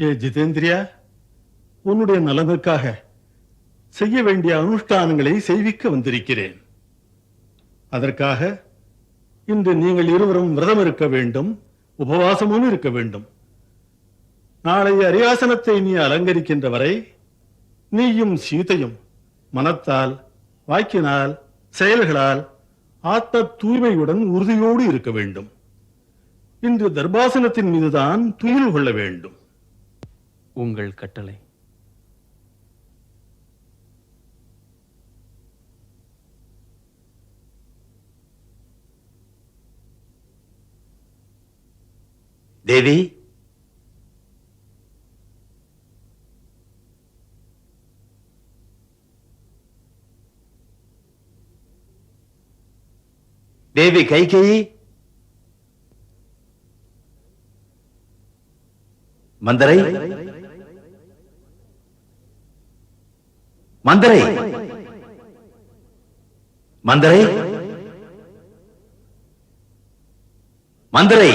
ஏ ஜிதேந்திரியா உன்னுடைய நலனுக்காக செய்ய வேண்டிய அனுஷ்டானங்களை செய்விக்க வந்திருக்கிறேன். அதற்காக இன்று நீங்கள் இருவரும் விரதம் இருக்க வேண்டும் உபவாசமும் இருக்க வேண்டும். நாளை அரியாசனத்தை நீ அலங்கரிக்கின்ற வரை நீயும் சீதையும் மனத்தால் வாக்கினால் செயல்களால் ஆத்த தூய்மையுடன் உறுதியோடு இருக்க வேண்டும். இன்று தர்பாசனத்தின் மீதுதான் துயில் கொள்ள வேண்டும். உங்கள் கட்டளை. தேவி? தேவி கைகேயி மந்தரை. மந்தரை. மந்தரை. மந்தரை.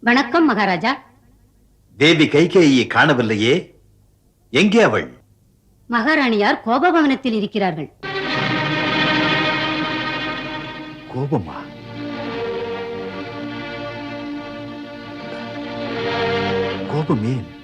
வணக்கம் மகாராஜா. தேவி கைகேயியை காணவில்லையே. எங்கே அவள்? மகாராணியார் கோபபவனத்தில் இருக்கிறார்கள். கோபமா? கோபம்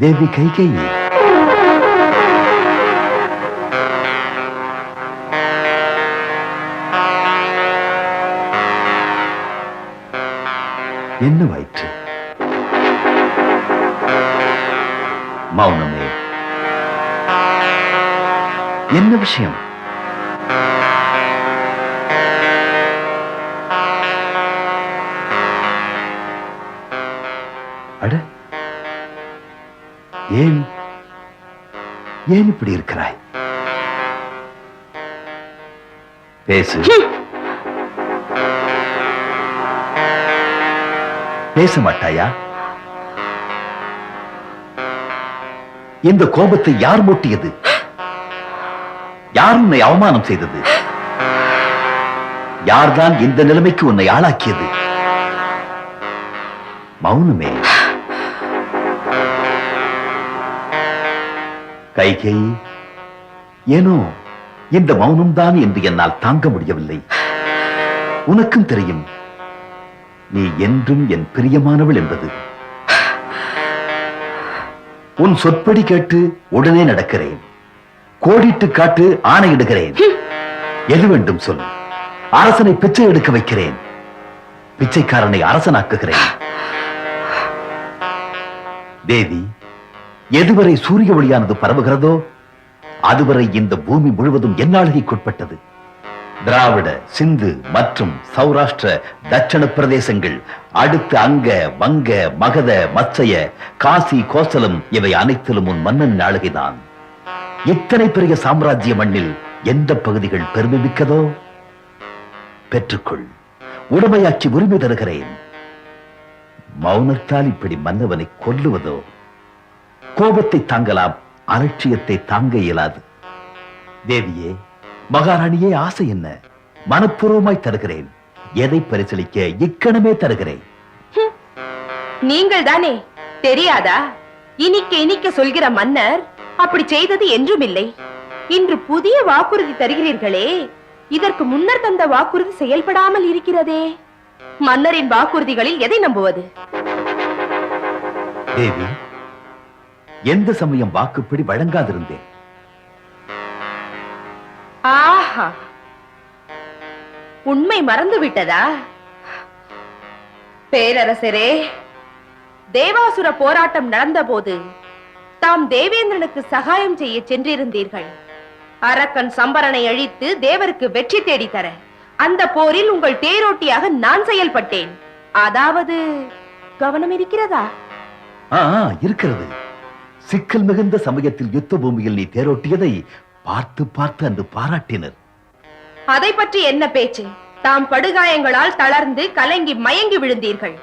தேவி கைகேயி என்னவாயிற்று மௌனமே என்ன விஷயம் அட ஏன்? ஏன் இப்படி இருக்கிறாய்? பேசு. பேச மாட்டாயா? இந்த கோபத்தை யார் மூட்டியது? யார் உன்னை அவமானம் செய்தது? யார்தான் இந்த நிலைமைக்கு உன்னை ஆளாக்கியது? மௌனமே. கைகை. ஏனோ இந்த மௌனம்தான் என்று என்னால் தாங்க முடியவில்லை. உனக்கும் தெரியும் நீ என்றும் என் பிரியமானவள் என்பது. உன் சொற்படி கேட்டு உடனே நடக்கிறேன். கோடிட்டு காட்டு ஆணையிடுகிறேன். எது வேண்டும் சொல். அரசனை பிச்சை எடுக்க வைக்கிறேன். பிச்சைக்காரனை அரசனாக்குகிறேன். தேவி எதுவரை சூரிய ஒளியானது பரவுகிறதோ அதுவரை இந்த பூமி முழுவதும் என்னாளுகைக்குட்பட்டது திராவிட சிந்து மற்றும் சௌராஷ்டிர தட்சண பிரதேசங்கள் அடுத்து அங்க வங்க மகத மச்சய காசி கோசலம் இவை அனைத்திலும் உன் மன்னன் ஆளுகைதான் இத்தனை பெரிய சாம்ராஜ்ய மண்ணில் எந்த பகுதிகள் பெருமை மிக்கதோ பெற்றுக்கொள். உடமையாக்கி உரிமை தருகிறேன். மௌனத்தால் இப்படி மன்னவனை கொல்லுவதோ? கோபத்தை தாங்கலாம் அலட்சியத்தை தாங்க இயலாது. தேவியே மகாராணியே ஆசை என்ன? மனப்பூர்வமாய் தருகிறேன். எதை பரிசளிக்க இக்கணமே தருகிறேன். நீங்கள் தானே தெரியாதா? இனிக்க இனிக்க சொல்கிற மன்னர் அப்படி செய்தது என்றுமில்லை. இன்று புதிய வாக்குறுதி தருகிறீர்களே இதற்கு முன்னர் தந்த வாக்குறுதி செயல்படாமல் இருக்கிறதே. மன்னரின் வாக்குறுதிகளில் எதை நம்புவது? தேவி எந்த சமயம் வாக்குப்படி வழங்காதிருந்தேன். ஆஹா. உண்மை மறந்து விட்டதா பேரரசரே தேவாசுர போராட்டம் நடந்தபோது தாம் தேவேந்திரனுக்கு சகாயம் செய்ய சென்றிருந்தீர்கள். அரக்கன் சம்பரனை அழித்து தேவருக்கு வெற்றி தேடி தர அந்த போரில் உங்கள் தேரோட்டியாக நான் செயல்பட்டேன். அதாவது கவனம் இருக்கிறதா இருக்கிறது. சிக்கல் மிகுந்த சமயத்தில் யுத்த பூமியில் நீ தேரோட்டியதை பார்த்து பார்த்து அன்று பாராட்டினர். அதை பற்றி என்ன பேச்சு? தாம் படுகாயங்களால் தளர்ந்து கலங்கி மயங்கி விழுந்தீர்கள்.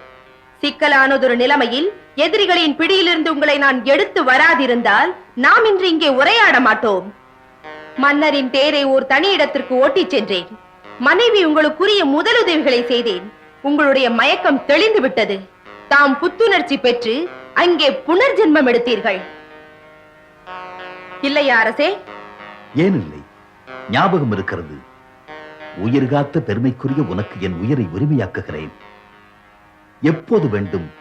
சிக்கலானதொரு நிலைமையில் எதிரிகளின் பிடியிலிருந்து உங்களை நான் எடுத்து வராதிருந்தால் நாம் இன்று இங்கே உரையாட மாட்டோம். மன்னரின் தேரை ஓர் தனி இடத்திற்கு ஓட்டிச் சென்றேன். மனைவி உங்களுக்குரிய முதலுதவிகளை செய்தேன். உங்களுடைய மயக்கம் தெளிந்து விட்டது தாம் புத்துணர்ச்சி பெற்று அங்கே புனர்ஜென்மம் எடுத்தீர்கள். இல்லையா அரசே? ஏனில்லை. ஞாபகம் இருக்கிறது. உயிர் காத்த பெருமைக்குரிய உனக்கு என் உயிரை உரிமையாக்குகிறேன். எப்போது வேண்டும்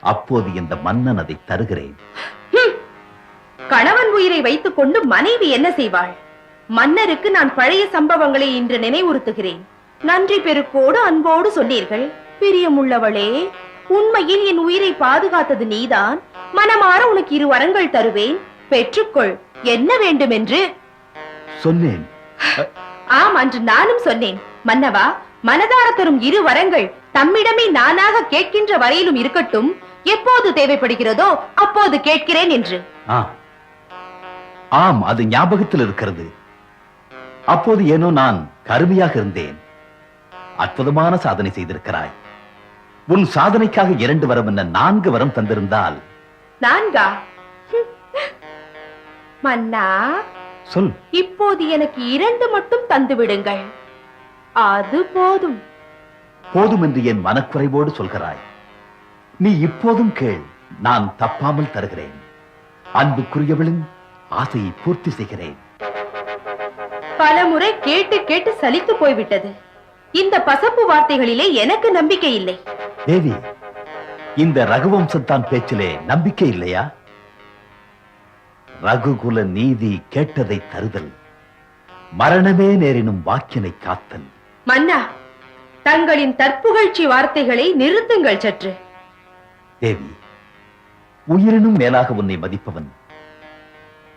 அப்போது இந்த மன்னன் அதை தருகிறேன். கணவன் உயிரை வைத்துக் கொண்டு மனைவி என்ன செய்வாள்? மன்னருக்கு நான் பழைய சம்பவங்களை இன்று நினைவுறுத்துகிறேன். நன்றி பெருக்கோடு அன்போடு சொன்னீர்கள். பிரியமுள்ளவளே. உண்மையில் என் உயிரை பாதுகாத்தது நீதான். மனமாற உனக்கு இரு வரங்கள் தருவேன். பெற்றுக்கொள். என்ன வேண்டும் என்று சொன்னேன் ஆம் அன்று நானும் சொன்னேன். மன்னவா மனதார தரும் இரு வரங்கள் தம்மிடமே நானாக கேட்கின்ற வரையிலும் இருக்கட்டும். எப்போது தேவைப்படுகிறதோ அப்போது கேட்கிறேன் என்று. ஆம் அது ஞாபகத்தில் இருக்கிறது. அப்போது ஏனோ நான் கருமையாக இருந்தேன். அற்புதமான சாதனை செய்திருக்கிறாய். உன் சாதனைக்காக இரண்டு வரம் என்ன நான்கு வரம் தந்திருந்தால்? நான்கா. மன்னா சொல். இப்போது எனக்கு இரண்டு மட்டும் தந்து விடுங்கள் அது போதும். போதும் என்று என் மனக்குறைவோடு சொல்கிறாய். நீ இப்போதும் கேள் நான் தப்பாமல் தருகிறேன். அன்புக்குரியவளின் ஆசையை பூர்த்தி செய்கிறேன். பலமுறை கேட்டு கேட்டு சலித்து போய்விட்டது. இந்த பசப்பு வார்த்தைகளிலே எனக்கு நம்பிக்கை இல்லை. தேவி இந்த ரகுவம்சத்தான் பேச்சிலே நம்பிக்கை இல்லையா? ரகுகுல நீதி கேட்டதை தருதல் மரணமே நேரினும் வாக்கினை காத்தல். மன்னா தங்களின் தற்புகழ்ச்சி வார்த்தைகளை நிறுத்துங்கள் சற்று. தேவி உயிரினும் மேலாக உன்னை மதிப்பவன்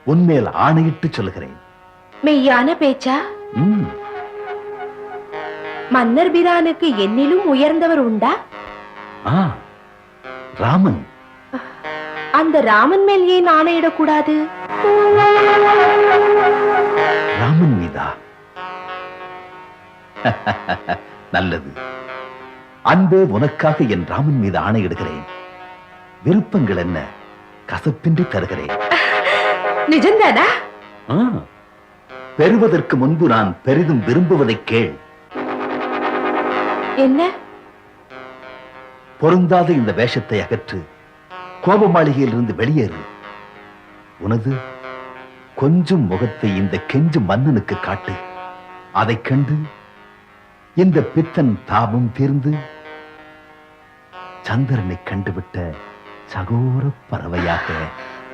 உன்மேல் ஆணையிட்டு சொல்கிறேன் மெய்யான பேச்சா? மன்னர் பிரானுக்கு என்னிலும் உயர்ந்தவர் உண்டா? ராமன். அந்த ராமன் மேல் ஏன் ஆணையிடக்கூடாது ராமன் மீதா? நல்லது. அன்பே உனக்காக என் ராமன் மீது ஆணையிடுகிறேன் விருப்பங்கள் என்ன? கசப்பின்றி தருகிறேன். நிஜம்தானா? பெறுவதற்கு முன்பு நான் பெரிதும் விரும்புவதை கேள். என்ன? பொருந்தாத இந்த வேஷத்தை அகற்று கோப மாளிகையிலிருந்து வெளியேறு. உனது கொஞ்சம் முகத்தை இந்த கெஞ்சு மன்னனுக்கு காட்டு. அதைக் கண்டு இந்த பித்தன் தாபம் தீர்ந்து சந்திரனை கண்டுவிட்ட சகோர பறவையாக.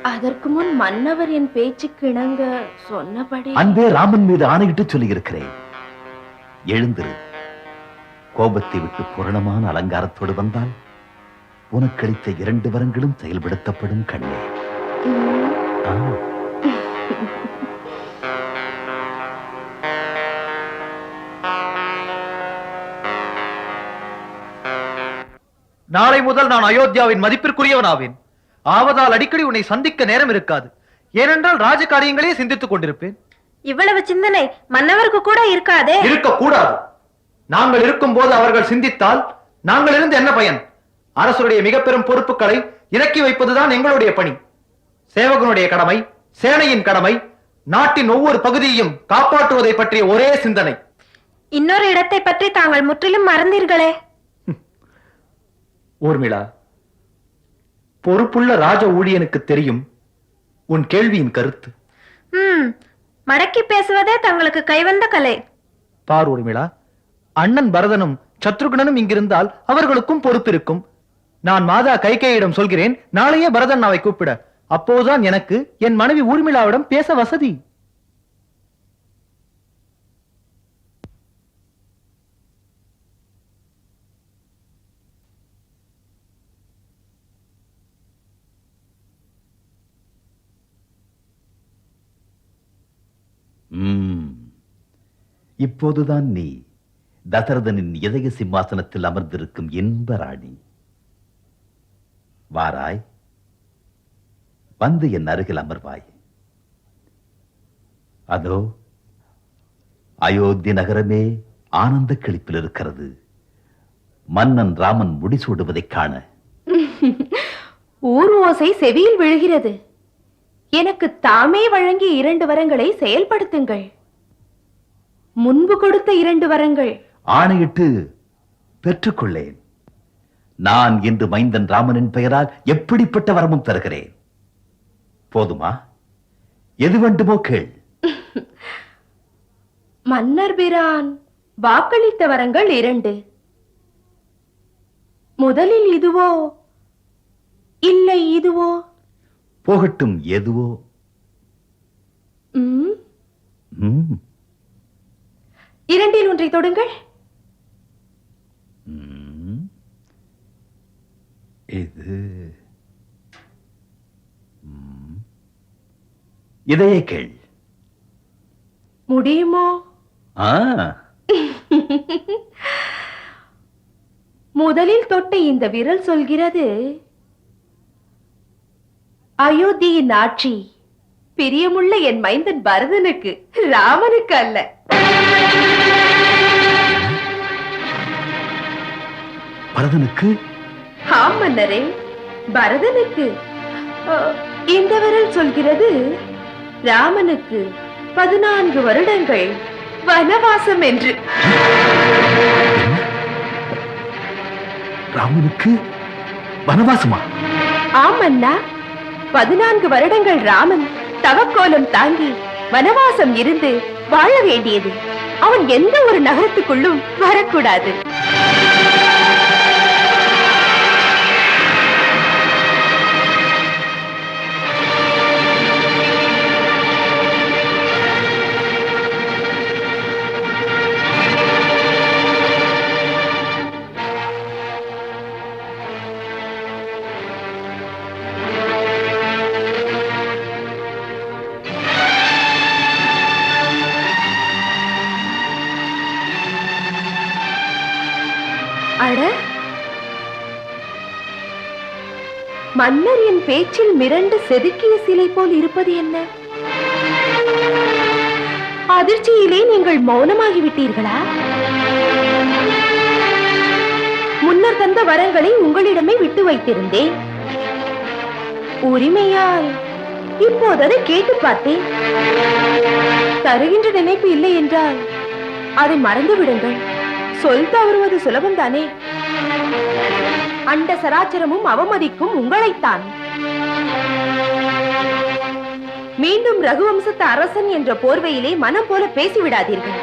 அதற்கு முன் மன்னவர் என் பேச்சுக்கு இணங்க சொன்னபடி அன்பே ராமன் மீது ஆணையிட்டு சொல்லியிருக்கிறேன். எழுந்திரு. கோபத்தை விட்டு பூரணமான அலங்காரத்தோடு வந்தால் உனக்களித்த இரண்டு வரங்களும் செயல்படுத்தப்படும் கண்ணே. நாளை முதல் நான் அயோத்தியாவின் மதிப்பிற்குரியவனாவேன். ஆவதால் அடிக்கடி உன்னை சந்திக்க நேரம் இருக்காது. ஏனென்றால் ராஜகாரியங்களே சிந்தித்துக் கொண்டிருப்பேன். இவ்வளவு சிந்தனை மன்னவருக்கு கூட இருக்காதே. இருக்கக்கூடாது. நாங்கள் இருக்கும் போது அவர்கள் சிந்தித்தால் நாங்கள் இருந்து என்ன பயன்? அரசருடைய மிக பெரும் பொறுப்புகளை இறக்கி வைப்பதுதான் எங்களுடைய பணி. சேவகனுடைய கடமை சேனையின் கடமை நாட்டின் ஒவ்வொரு பகுதியையும் காப்பாற்றுவதை பற்றிய ஒரே சிந்தனை. இன்னொரு இடத்தை பற்றி தாங்கள் முற்றிலும் மறந்தீர்களே. ஊர்மிளா பொறுப்புள்ள ராஜ ஊழியனுக்கு தெரியும் உன் கேள்வியின் கருத்து. மடக்கி பேசுவதே தங்களுக்கு கைவந்த கலை. பார் ஊர்மிளா அண்ணன் பரதனும் சத்ருகனனும் இங்கிருந்தால் அவர்களுக்கும் பொறுப்பிருக்கும் நான் மாதா கைகேயிடம் சொல்கிறேன் நாளையே பரதன் அவை கூப்பிட. அப்போதுதான் எனக்கு என் மனைவி ஊர்மிளாவிடம் பேச வசதி. இப்போதுதான் நீ தசரதனின் இதய சிம்மாசனத்தில் அமர்ந்திருக்கும் இன்ப ராணி வாராய் வந்து என் அருகில் அமர்வாய். அதோ அயோத்தி நகரமே ஆனந்த கிளிப்பில் இருக்கிறது. மன்னன் ராமன் முடிசூடுவதைக் காண. ஊர் ஓசை செவியில் விழுகிறது. எனக்கு தாமே வழங்கிய இரண்டு வரங்களை செயல்படுத்துங்கள். முன்பு கொடுத்த இரண்டு வரங்கள் ஆணையிட்டு பெற்றுக்கொள்ளேன். நான் இன்று மைந்தன் ராமனின் பெயரால் எப்படிப்பட்ட வரமும் தருகிறேன்? போதுமா? எது வேண்டுமோ கேள். மன்னர் பிரான் வாக்களித்த வரங்கள் இரண்டு. முதலில் இதுவோ? இல்லை இதுவோ? போகட்டும் எதுவோ? இரண்டில் ஒன்றை தொடுங்கள். இது. இதையே கேள். முடியுமோ? முதலில் தொட்ட இந்த விரல் சொல்கிறது அயோத்தியின் ஆட்சி பிரியமுள்ள என் மைந்தன் பரதனுக்கு ராமனுக்கு அல்ல. பரதனுக்கு ஆம் மன்னரே பரதனுக்கு இந்த விரல் சொல்கிறது ராமனுக்கு பதினான்கு வருடங்கள் வனவாசம் என்று. ராமனுக்கு வனவாசமா? ஆம் அண்ணா பதினான்கு வருடங்கள் ராமன் தவக்கோலம் தாங்கி வனவாசம் இருந்து வாழ வேண்டியது. அவன் எந்த ஒரு நகரத்துக்குள்ளும் வரக்கூடாது. பேச்சில் மிரண்டு செதுக்கிய சிலை போல் இருப்பது என்ன? அதிர்ச்சியிலே நீங்கள் மௌனமாகிவிட்டீர்களா? முன்னர் தந்த வரங்களை உங்களிடமே விட்டு வைத்திருந்தேன். உரிமையால். இப்போது அதை கேட்டு பார்த்தேன். தருகின்ற நினைப்பு இல்லை என்றால் அதை மறந்து விடுங்கள். சொல் தவறுவது சுலபம்தானே? அண்ட சராச்சரமும் அவமதிக்கும் உங்களைத்தான். மீண்டும் ரகுவம்சத்து அரசன் என்ற போர்வையிலே மனம் போல பேசிவிடாதீர்கள்.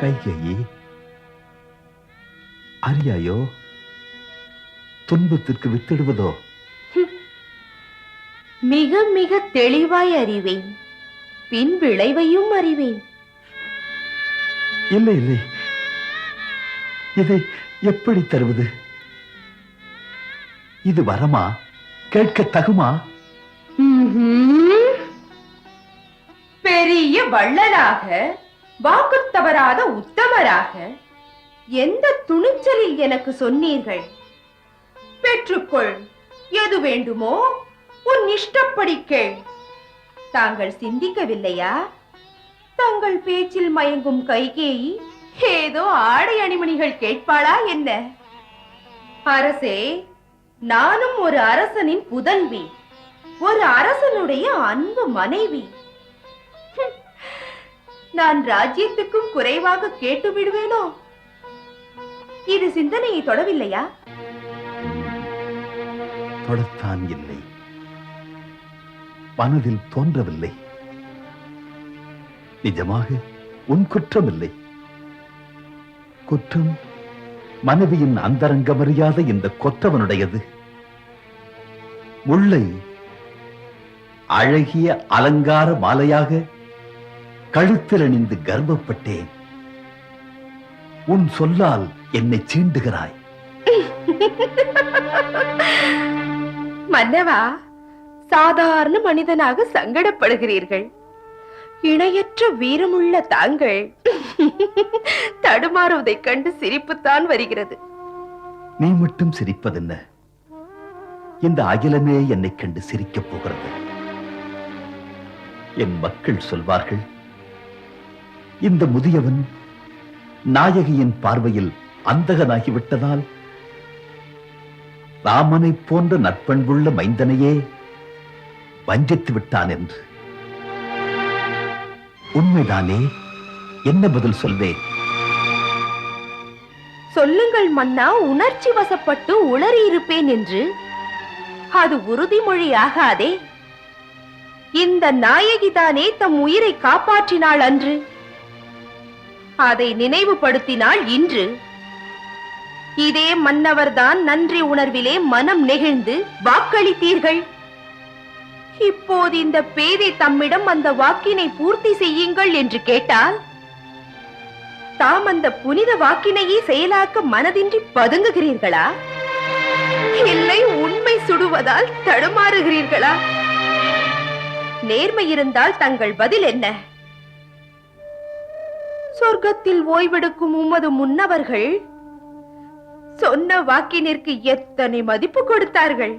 கைகேயி அறியாயோ துன்பத்திற்கு வித்திடுவதோ? மிக மிக தெளிவாய் அறிவேன். பின் விளைவையும் அறிவேன். இல்லை இல்லை. இதை எப்படி தருவது? இது வரமா? கேட்க தகுமா? பெரிய வள்ளலாக வாக்கு தவறாத உத்தமராக எந்த துணிச்சலில் எனக்கு சொன்னீர்கள்? பெற்றுக்கொள். எது வேண்டுமோ உன் இஷ்டப்படி கேள். தாங்கள் சிந்திக்கவில்லையா? தங்கள் பேச்சில் மயங்கும் கைகேயி ஏதோ ஆடை அணிமணிகள் கேட்பாளா என்ன? அரசே நானும் ஒரு அரசனின் புதல்வி. ஒரு அரசனுடைய அன்பு மனைவி. நான் ராஜ்யத்துக்கும் குறைவாக கேட்டு விடுவேனோ? இது சிந்தனையை தொடவில்லையா? தொடத்தான் இல்லை. மனதில் தோன்றவில்லை. நிஜமாக உன் குற்றமில்லை. குற்றம் மனைவியின் அந்தரங்கமறியாத இந்த கொற்றவனுடையது முல்லை அழகிய அலங்கார மாலையாக கழுத்தில் அணிந்து கர்வப்பட்டேன் உன் சொல்லால் என்னை சீண்டுகிறாய். மன்னவா சாதாரண மனிதனாக சங்கடப்படுகிறீர்கள். இணையற்ற வீரமுள்ள தாங்கள் தடுமாறுவதைக் கண்டு சிரிப்புத்தான் வருகிறது. நீ மட்டும் சிரிப்பதென்ன? இந்த அகிலமே என்னை கண்டு சிரிக்கப் போகிறது. என் மக்கள் சொல்வார்கள் இந்த முதியவன் நாயகியின் பார்வையில் அந்தகனாகிவிட்டதால் ராமனைப் போன்ற நற்பண்புள்ள மைந்தனையே வஞ்சித்து விட்டான் என்று. உண்மைதானே? என்ன பதில் சொல்வேன்? சொல்லுங்கள் மன்னா உணர்ச்சி வசப்பட்டு உளறி இருப்பேன் என்று. அது உறுதிமொழி ஆகாதே இந்த நாயகிதானே தம் உயிரை காப்பாற்றினாள் அன்று. அதை நினைவுபடுத்தினாள் இன்று. இதே மன்னவர்தான் நன்றி உணர்விலே மனம் நெகிழ்ந்து வாக்களித்தீர்கள். இப்போது இந்த பேதை தம்மிடம் அந்த வாக்கினை பூர்த்தி செய்யுங்கள் என்று கேட்டால் தாம் அந்த புனித வாக்கினையை செயலாக்க மனதின்றி பதுங்குகிறீர்களா? இல்லை உண்மை சுடுவதால் தடுமாறுகிறீர்களா? நேர்மை இருந்தால் தங்கள் பதில் என்ன? சொர்க்கத்தில் ஓய்வெடுக்கும் உமது முன்னவர்கள் சொன்ன வாக்கினிற்கு எத்தனை மதிப்பு கொடுத்தார்கள்?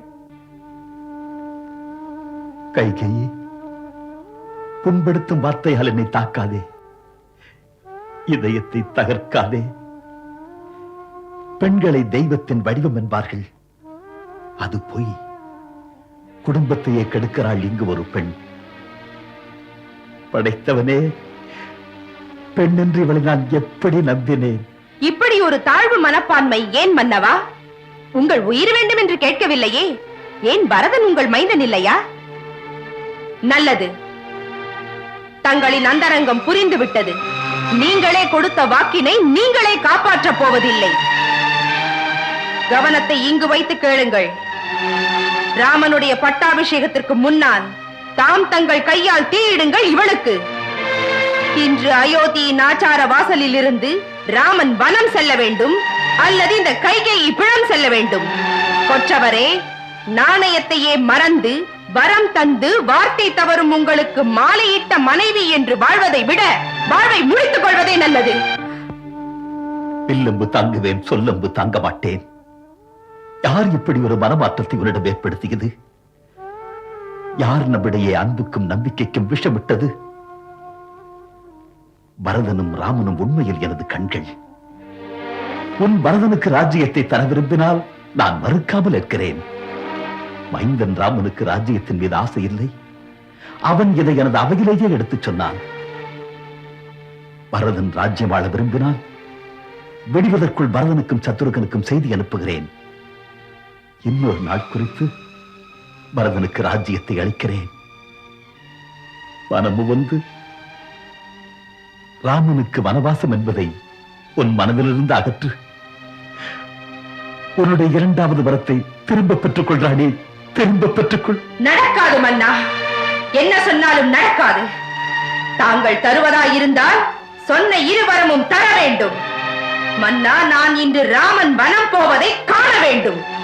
கைகையே புண்படுத்தும் வார்த்தைகள் என்னை தாக்காதே. இதயத்தை தகர்க்காதே. பெண்களை தெய்வத்தின் வடிவம் என்பார்கள். அது பொய். குடும்பத்தையே கெடுக்கிறாள் இங்கு ஒரு பெண். படைத்தவனே பெண் என்று இவளை நான் எப்படி நம்பினேன்? இப்படி ஒரு தாழ்வு மனப்பான்மை ஏன் மன்னவா? உங்கள் உயிர் வேண்டும் என்று கேட்கவில்லையே. ஏன் பரதன் உங்கள் மைந்தன் இல்லையா? நல்லது. தங்களின் அந்தரங்கம் புரிந்து விட்டது. நீங்களே கொடுத்த வாக்கினை நீங்களே காப்பாற்றப் போவதில்லை. கவனத்தை இங்கு வைத்து கேளுங்கள். ராமனுடைய பட்டாபிஷேகத்திற்கு முன்னால் தாம் தங்கள் கையால் தீயிடுங்கள் இவளுக்கு. இன்று அயோத்தியின் ஆச்சார வாசலில் இருந்து ராமன் வனம் செல்ல வேண்டும் அல்லது இந்த கைகை பிழம் செல்ல வேண்டும். கொற்றவரே நாணயத்தையே மறந்து வரம் தந்து வார்த்தை தவறும் உங்களுக்கு மாலையிட்ட மனைவி என்று வாழ்வதை விட வாழ்வை முடித்துக் கொள்வதே நல்லது. வில்லம்பு தாங்குவேன் சொல்லம்பு தாங்க மாட்டேன். யார் இப்படி ஒரு மனமாற்றத்தை உன்னிடம் ஏற்படுத்தியது? யார் நம்மிடையே அன்புக்கும் நம்பிக்கைக்கும் விஷமிட்டது? பரதனும் ராமனும் உண்மையில் எனது கண்கள். உன் பரதனுக்கு ராஜ்யத்தை தர விரும்பினால் நான் மறுக்காமல் இருக்கிறேன் மைந்தன் ராமனுக்கு ராஜ்யத்தின் மீது ஆசை இல்லை? அவன் இதை எனது அவையிலேயே எடுத்துச் சொன்னான். பரதன் ராஜ்யம் வாழ விரும்பினால் வெடிவதற்குள் பரதனுக்கும் சத்துருகனுக்கும் செய்தி அனுப்புகிறேன். இன்னொரு நாள் குறித்து பரதனுக்கு ராஜ்யத்தை அளிக்கிறேன். மனமு வந்து ராமனுக்கு வனவாசம் என்பதை உன் மனதிலிருந்து அகற்று. உன்னுடைய இரண்டாவது வரத்தை திரும்ப பெற்றுக் கொள்கிறானே. திரும்ப பெற்றுக்கொள். நடக்காது மன்னா. என்ன சொன்னாலும் நடக்காது. தாங்கள் தருவதாயிருந்தால் சொன்ன இருவரமும் தர வேண்டும். மன்னா நான் இன்று ராமன் வனம் போவதை காண வேண்டும்.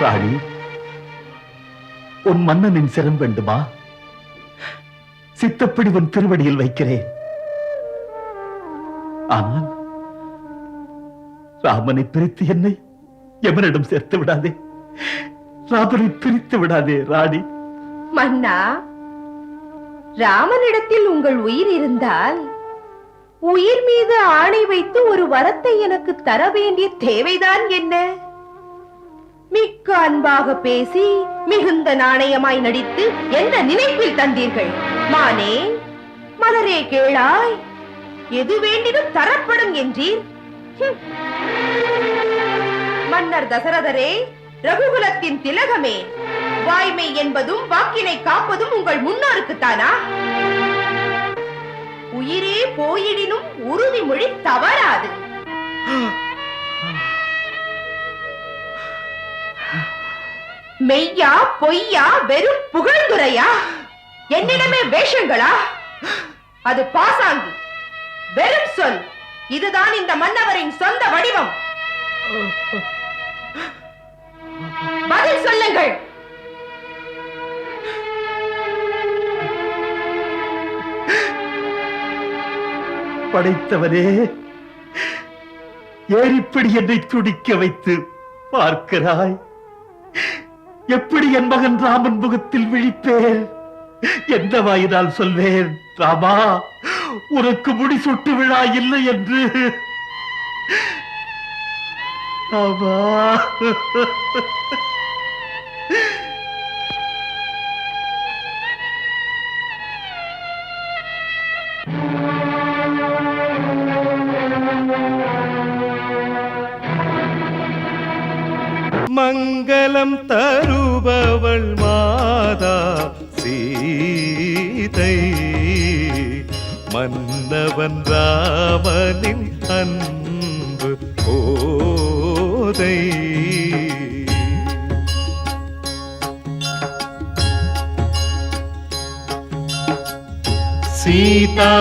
ராணி உன் மன்னனின் சிரம் வேண்டுமா சித்தப்படி உன் திருவடியில் வைக்கிறேன். ஆனால் ராமனை பிரித்து என்னை எவனிடம் சேர்த்து விடாதே. ராமனை பிரித்து விடாதே ராணி. மன்னா ராமனிடத்தில் உங்கள் உயிர் இருந்தால் உயிர் மீது ஆணை வைத்து ஒரு வரத்தை எனக்கு தர வேண்டிய தேவைதான் என்ன? மிக்க அன்பாக பேசி மிகுந்த நாணயமாய் நடித்து எந்த நினைப்பில் தந்தீர்கள்? மானே மலரே கேளாய். எது வேண்டினும் தரப்படும் என்றீர்? மன்னர் தசரதரே ரகுகுலத்தின் திலகமே வாய்மை என்பதும் வாக்கினை காப்பதும் உங்கள் முன்னோருக்குத்தானா உயிரே போயிடினும் உறுதிமொழி தவறாது. மெய்யா பொய்யா வெறும் புகழ்ந்துரையா? என்னிடமே வேஷங்களா? அது பாசாங்கு. வெறும் சொல். இதுதான் இந்த மன்னவரின் சொந்த வடிவம். பதில் சொல்லுங்கள். படைத்தவனே ஏறிப்படி என்னை துடிக்க வைத்து பார்க்கிறாய்? எப்படி என் மகன் ராமன் முகத்தில் விழிப்பேன்? எந்த வாயினால் சொல்வேன் ராமா? உனக்கு முடிசூட்டு விழா இல்லை என்று. ராமா மன்னவன் ராமனின் அன்பு போதை.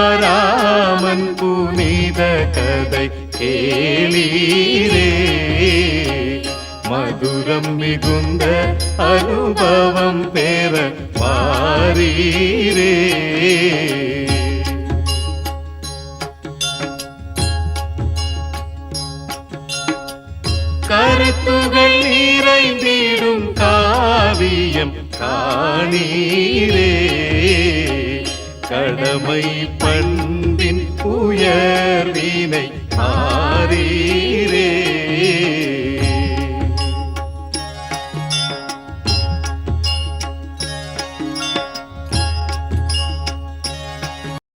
சீதாராமன் புனித கதை கேளீரே. மதுரம் மிகுந்த அனுபவம் பெற பாரீரே காணீரே. கடமை பண்பின் உயர்